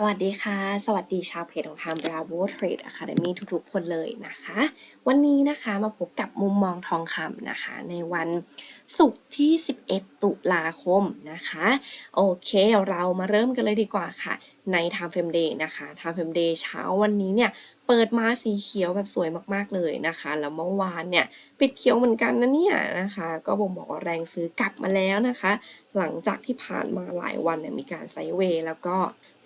สวัสดีค่ะ สวัสดีชาวเพจของทาง Bravo Trade Academy ทุกๆ คนเลยนะคะ วันนี้นะคะมาพบกับมุมมองทองคำนะคะ ในวันศุกร์ที่ 11 ตุลาคมนะคะ โอเคเรามาเริ่มกันเลยดีกว่าค่ะ ใน Time Frame Day นะคะ Time Frame Day เช้าวันนี้เนี่ย เปิดมาสีเขียวแบบสวยมากๆเลยนะคะ แล้วเมื่อวานเนี่ยปิดเขียวเหมือนกันนะเนี่ยนะคะ ก็บ่งบอกว่าแรงซื้อกลับมาแล้วนะคะ หลังจากที่ผ่านมาหลายวันเนี่ยมีการไซด์เวย์แล้วก็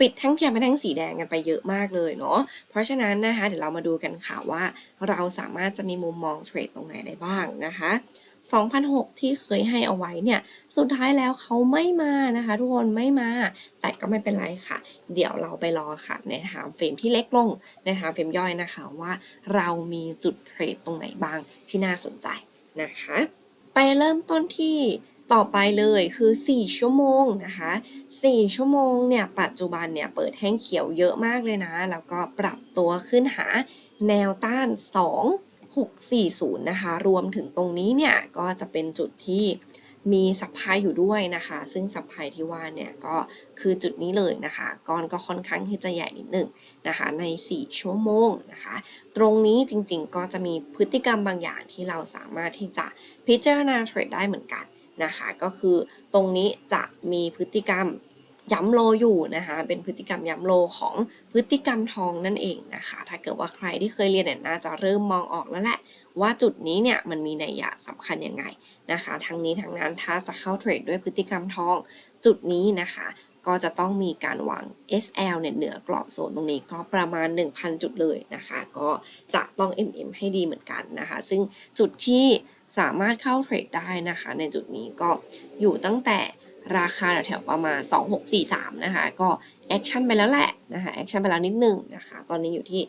ปิดทั้งเทียวไปทั้งสีแดงกันไปเยอะมากเลยเนาะ เพราะฉะนั้นนะคะเดี๋ยวเรามาดูกันค่ะว่าเราสามารถจะมีมุมมองเทรดตรงไหนได้บ้างนะคะ 2006 ที่เคยให้เอาไว้เนี่ย สุดท้ายแล้วเขาไม่มานะคะ ทุกคนไม่มา แต่ก็ไม่เป็นไรค่ะ เดี๋ยวเราไปรอค่ะ ในทางเฟรมที่เล็กลง ในทางเฟรมย่อยนะคะว่าเรามีจุดเทรดตรงไหนบ้างที่น่าสนใจนะคะ ไปเริ่มต้นที่ต่อไปเลยคือ 4 ชั่วโมงนะคะ 4 ชั่วโมงเนี่ย ปัจจุบันเนี่ย เปิดแห้งเขียวเยอะมากเลยนะ แล้วก็ปรับตัวขึ้นหาแนวต้าน 2 6 4 0 นะคะ รวมถึงตรงนี้เนี่ย ก็จะเป็นจุดที่มีสัพพายอยู่ด้วยนะคะ ซึ่งสัพพายที่ว่าเนี่ยก็คือจุดนี้เลยนะคะก้อนก็ค่อนข้างที่จะใหญ่นิดหนึ่งนะคะ ใน 4 ชั่วโมงนะคะ ตรงนี้จริงๆ ก็จะมีพฤติกรรมบางอย่างที่เราสามารถที่จะพิจารณาเทรดได้เหมือนกันนะคะ ก็คือตรงนี้จะมีพฤติกรรม ย้ำโลอยู่นะคะ เป็นพฤติกรรมย้ำโลของพฤติกรรมทองนั่นเองนะคะ ถ้าเกิดว่าใครที่เคยเรียนเนี่ยน่าจะเริ่มมองออกแล้วแหละ ว่าจุดนี้เนี่ยมันมีนัยยะสำคัญยังไงนะคะ ทั้งนี้ทั้งนั้นถ้าจะเข้าเทรดด้วยพฤติกรรมทองจุดนี้นะคะก็จะต้องมีการวาง SL เนี่ยเหนือกรอบโซนตรงนี้ก็ประมาณ 1,000 จุดเลยนะคะ ก็จะต้อง MM ให้ดีเหมือนกันนะคะ ซึ่งจุดที่สามารถเข้าเทรดได้นะคะ ในจุดนี้ก็อยู่ตั้งแต่ ราคาแถวประมาณ 2643 นะคะ ก็แอคชั่นไปแล้วแหละนะคะแอคชั่นไปแล้วนิดนึงนะคะ ตอนนี้อยู่ที่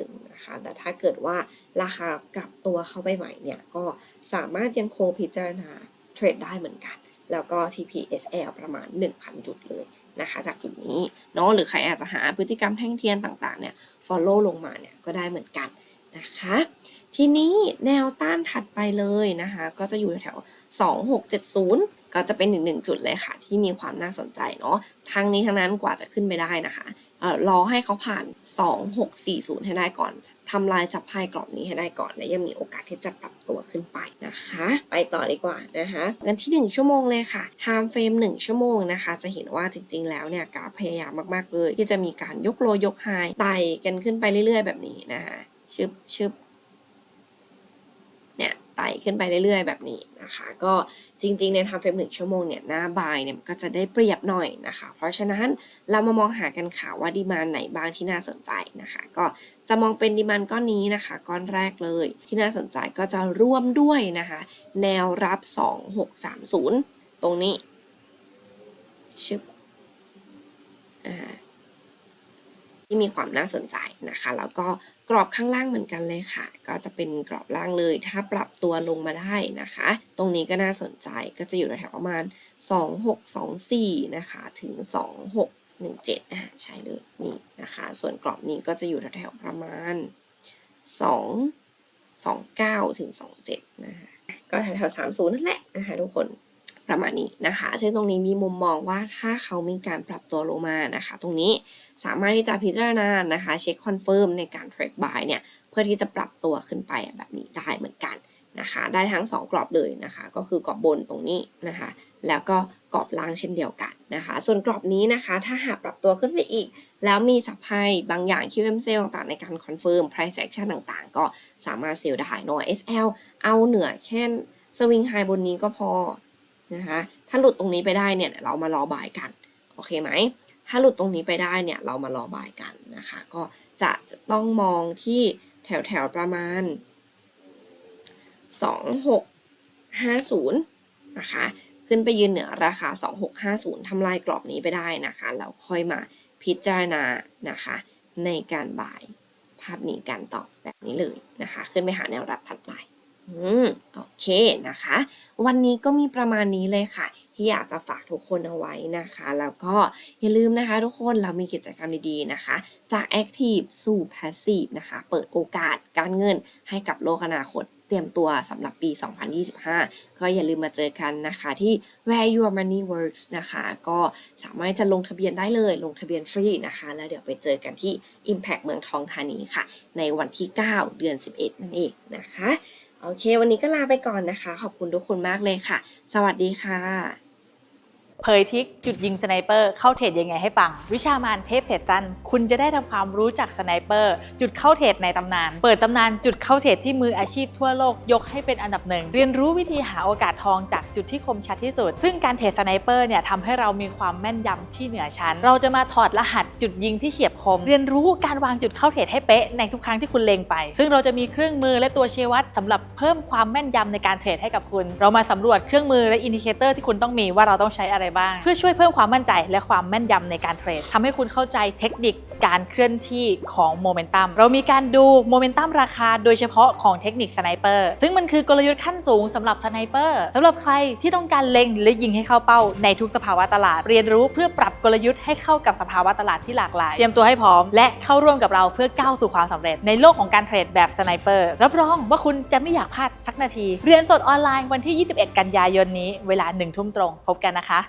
2641 นะคะ แต่ถ้าเกิดว่าราคากลับตัวเข้าไปใหม่เนี่ย ก็สามารถยังคงพิจารณาเทรดได้เหมือนกัน แล้วก็ TPSL ประมาณ 1,000 จุดเลยนะคะจากจุดนี้เนาะหรือใครอาจจะหาพฤติกรรมแท่งเทียนต่างๆเนี่ย follow ลงมาเนี่ยก็ได้เหมือนกันนะคะ ทีนี้แนวต้านถัดไปเลยนะคะ ก็จะอยู่แถว 2670 ก็จะเป็นอีกหนึ่งจุดเลยค่ะ ที่มีความน่าสนใจเนาะทางนี้ทั้งนั้นกว่าจะขึ้นไปได้นะคะออรอให้เขาผ่าน 2640 ให้ได้ก่อนทำลายซับไพกรอบนี้ให้ได้ก่อนและยังมีโอกาสที่จะปรับตัวขึ้นไปนะคะ ไปต่อดีกว่านะคะกันที่ 1 ชั่วโมงเลยค่ะ time frame 1 ชั่วโมงนะคะ จะเห็นว่าจริง ๆ แล้วเนี่ยกราฟพยายามมาก ๆ เลย ที่จะมีการยกโลยกไฮไต่กันขึ้นไปเรื่อย ๆ แบบนี้นะคะชึบชึบ ไต่ขึ้นไปเรื่อยๆ แบบนี้นะคะ ก็จริงๆ ในทำเฟรมหนึ่งชั่วโมงเนี่ยหน้าบายเนี่ยก็จะได้เปรียบหน่อยนะคะ เพราะฉะนั้นเรามามองหากันค่ะว่าดีมานไหนบ้างที่น่าสนใจนะคะ ก็จะมองเป็นดีมานก้อนนี้นะคะ ก้อนแรกเลย ที่น่าสนใจก็จะร่วมด้วยนะคะ แนวรับ 2630 ตรงนี้ชึบอ่า ที่มีความน่าสนใจนะคะ แล้วก็กรอบข้างล่างเหมือนกันเลยค่ะ ก็จะเป็นกรอบล่างเลย ถ้าปรับตัวลงมาได้นะคะ ตรงนี้ก็น่าสนใจก็จะอยู่แถวประมาณ 2624 นะคะ ถึง 2617อ่าใช่เลยนี่นะคะ ส่วนกรอบนี้ก็จะอยู่แถวประมาณ 2 29 ถึง 27 นะคะก็แถวๆ30 นั่นแหละนะคะทุกคน ประมาณนี้นะคะซึ่งตรงนี้มีมุมมองว่าถ้าเขามีการปรับตัวลงมานะคะ ตรงนี้สามารถที่จะพิจารณานะคะเช็คคอนเฟิร์มในการเทรดบายเนี่ยเพื่อที่จะปรับตัวขึ้นไปแบบนี้ได้เหมือนกันนะคะ ได้ทั้ง 2 กรอบเลยนะคะ ก็คือกรอบบนตรงนี้นะคะ แล้วก็กรอบล่างเช่นเดียวกันนะคะ ส่วนกรอบนี้นะคะ ถ้าหากปรับตัวขึ้นไปอีก แล้วมีสัพพายบางอย่าง QM sale ต่างๆในการคอนเฟิร์ม price action ต่างๆ ก็สามารถเซลล์ได้เนาะ SL เอาเหนือแค่สวิงไฮบนนี้ก็พอ นะคะถ้าหลุดตรงนี้ไปได้เนี่ยเรามารอบายกันโอเคไหมถ้าหลุดตรงนี้ไปได้เนี่ยเรามารอบายกันนะคะก็จะจะต้องมองที่แถวแถวประมาณ 2650นะคะขึ้นไปยืนเหนือราคา 2650ทำลายกรอบนี้ไปได้นะคะแล้วค่อยมาพิจารณานะคะในการบายภาพนี้กันต่อแบบนี้เลยนะคะ ขึ้นไปหาแนวรับถัดไป อืมโอเคนะคะ วันนี้ก็มีประมาณนี้เลยค่ะ ที่อยากจะฝากทุกคนเอาไว้นะคะ แล้วก็อย่าลืมนะคะทุกคนเรามีกิจกรรมดีๆนะคะ จาก Active สู่ Passive นะคะ เปิดโอกาสการเงินให้กับโลกอนาคตเตรียมตัวสำหรับปี 2025 ก็อย่าลืมมาเจอกันนะคะที่ Where Your Money Works นะคะ ก็สามารถจะลงทะเบียนได้เลย ลงทะเบียนฟรีนะคะ แล้วเดี๋ยวไปเจอกันที่ Impact เมืองทองธานีค่ะ ในวันที่ 9 เดือน 11 นั่นเองนะคะ โอเค วันนี้ก็ลาไปก่อนนะคะ ขอบคุณทุกคนมากเลยค่ะ สวัสดีค่ะ เผยทิกจุดยิงสไนเปอร์เข้าเทรดยังไงให้ฟัง วิชามานเทพเทรดตัน คุณจะได้ทำความรู้จักสไนเปอร์ จุดเข้าเทรดในตำนาน เปิดตำนานจุดเข้าเทรดที่มืออาชีพทั่วโลกยกให้เป็นอันดับหนึ่ง เรียนรู้วิธีหาโอกาสทองจากจุดที่คมชัดที่สุด ซึ่งการเทรดสไนเปอร์เนี่ยทำให้เรามีความแม่นยำที่เหนือชั้น เราจะมาถอดรหัสจุดยิงที่เฉียบคม เรียนรู้การวางจุดเข้าเทรดให้เป๊ะในทุกครั้งที่คุณเล็งไป ซึ่งเราจะมีเครื่องมือและตัวชี้วัดสำหรับเพิ่มความแม่นยำในการเทรดให้กับคุณ เรามาสำรวจเครื่องมือและอินดิเคเตอร์ที่คุณต้องมีว่าเราต้องใช้อะไรบ้าง เพื่อช่วยเพิ่มความมั่นใจและความแม่นยำในการเทรดทำให้คุณเข้าใจเทคนิคการเคลื่อนที่ของโมเมนตัมเรามีการดูโมเมนตัมราคาโดยเฉพาะของเทคนิคสไนเปอร์ซึ่งมันคือกลยุทธ์ขั้นสูงสำหรับสไนเปอร์สำหรับใครที่ต้องการเล็งและยิงให้เข้าเป้าในทุกสภาวะตลาด เรียนรู้เพื่อปรับกลยุทธ์ให้เข้ากับสภาวะตลาดที่หลากหลาย เตรียมตัวให้พร้อม และเข้าร่วมกับเราเพื่อก้าวสู่ความสำเร็จในโลกของการเทรดแบบสไนเปอร์รับรองว่าคุณจะไม่อยากพลาดสักนาที เรียนสดออนไลน์วันที่ 21 กันยายนนี้ เวลา1ทุ่มตรง พบกันนะคะ